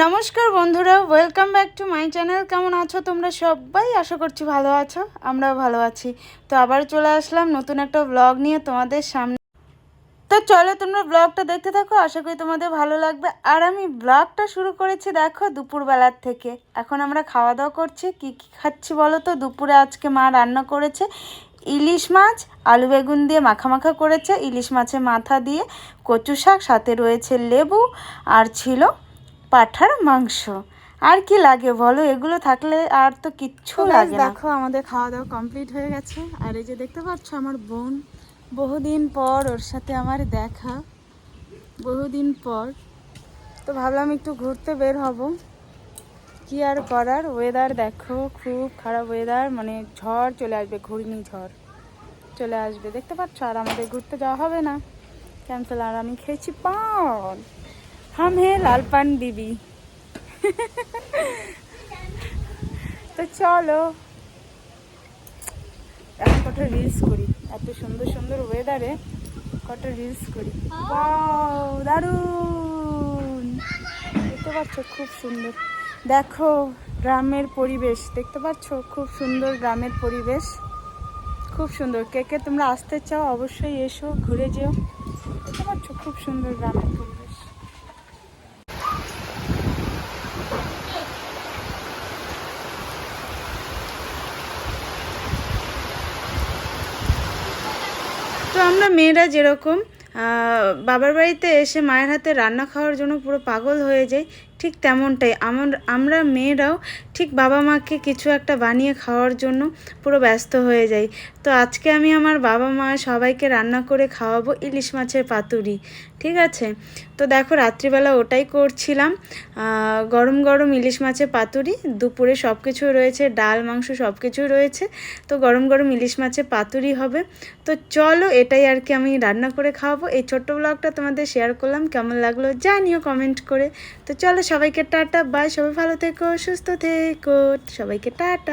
নমস্কার বন্ধুরা welcome back to my channel কেমন আছো তোমরা সবাই? আশা করছি ভালো আছো, আমরাও ভালো আছি। তো আবার চলে আসলাম নতুন একটা ব্লগ নিয়ে তোমাদের সামনে। তো চলো তোমরা ব্লগটা দেখতে থাকো, আশা করি তোমাদের ভালো লাগবে। আর আমি ব্লগটা শুরু করেছি, দেখো, দুপুরবেলার থেকে। এখন আমরা খাওয়া দাওয়া করছি, কি কি খাচ্ছি বলো তো? দুপুরে আজকে মা রান্না করেছে ইলিশ মাছ, আলু বেগুন দিয়ে মাখা মাখা করেছে। ইলিশ মাছের মাথা দিয়ে কচু শাক, সাথে রয়েছে লেবু, আর ছিল পাঠার মাংস? আর কি লাগে বলো? এগুলো থাকলে আর তো কিচ্ছু লাগে দেখো আমাদের খাওয়া দাওয়া কমপ্লিট হয়ে গেছে। আর এই যে দেখতে পাচ্ছ আমার বোন বহুদিন পর ওর সাথে আমার দেখা। বহুদিন পর। তো ভাবলাম একটু ঘুরতে বের হব। কি আর করার? ওয়েদার দেখো খুব খারাপ ওয়েদার মানে ঝড় চলে আসবে ঘূর্ণি ঝড় চলে আসবে। দেখতে পাচ্ছ? আর আমাদের ঘুরতে যাওয়া হবে না। ক্যান্সেল আর আমি খেয়েছি পান। হে লাল পান বিবি তো চলো এখন কটা রিলস করি? এত সুন্দর সুন্দর ওয়েদারে কটা রিলস করি? দারুণ! দেখতে পাচ্ছ, খুব সুন্দর। দেখো গ্রামের পরিবেশ, দেখতে পাচ্ছ? খুব সুন্দর গ্রামের পরিবেশ। খুব সুন্দর। কে কে তোমরা আসতে চাও, অবশ্যই এসো, ঘুরে যেও। দেখতে পাচ্ছ, খুব সুন্দর গ্রামের পরিবেশ। তো আমরা মেয়েরা যেরকম বাবার বাড়িতে এসে মায়ের হাতে রান্না খাওয়ার জন্য পুরো পাগল হয়ে যাই ঠিক তেমনটাই। আমার আমরা মেয়েরাও ঠিক বাবা মাকে কিছু একটা বানিয়ে খাওয়ার জন্য পুরো ব্যস্ত হয়ে যাই। তো আজকে আমি আমার বাবা মা সবাইকে রান্না করে খাওয়াবো ইলিশ মাছের পাতুরি, ঠিক আছে? তো দেখো রাত্রিবেলা ওটাই করছিলাম। গরম গরম ইলিশ মাছের পাতুরি, দুপুরে সব কিছু রয়েছে, ডাল, মাংস সব কিছুই রয়েছে। তো গরম গরম ইলিশ মাছের পাতুরি হবে। তো চলো এটাই আর কি আমি রান্না করে খাওয়াবো। এই ছোট্ট ব্লগটা তোমাদের শেয়ার করলাম। কেমন লাগল জানিও কমেন্ট করে। তো চলো সবাইকে টাটা বাই সবাই ভালো থেকো সুস্থ থেকো। সবাইকে টাটা।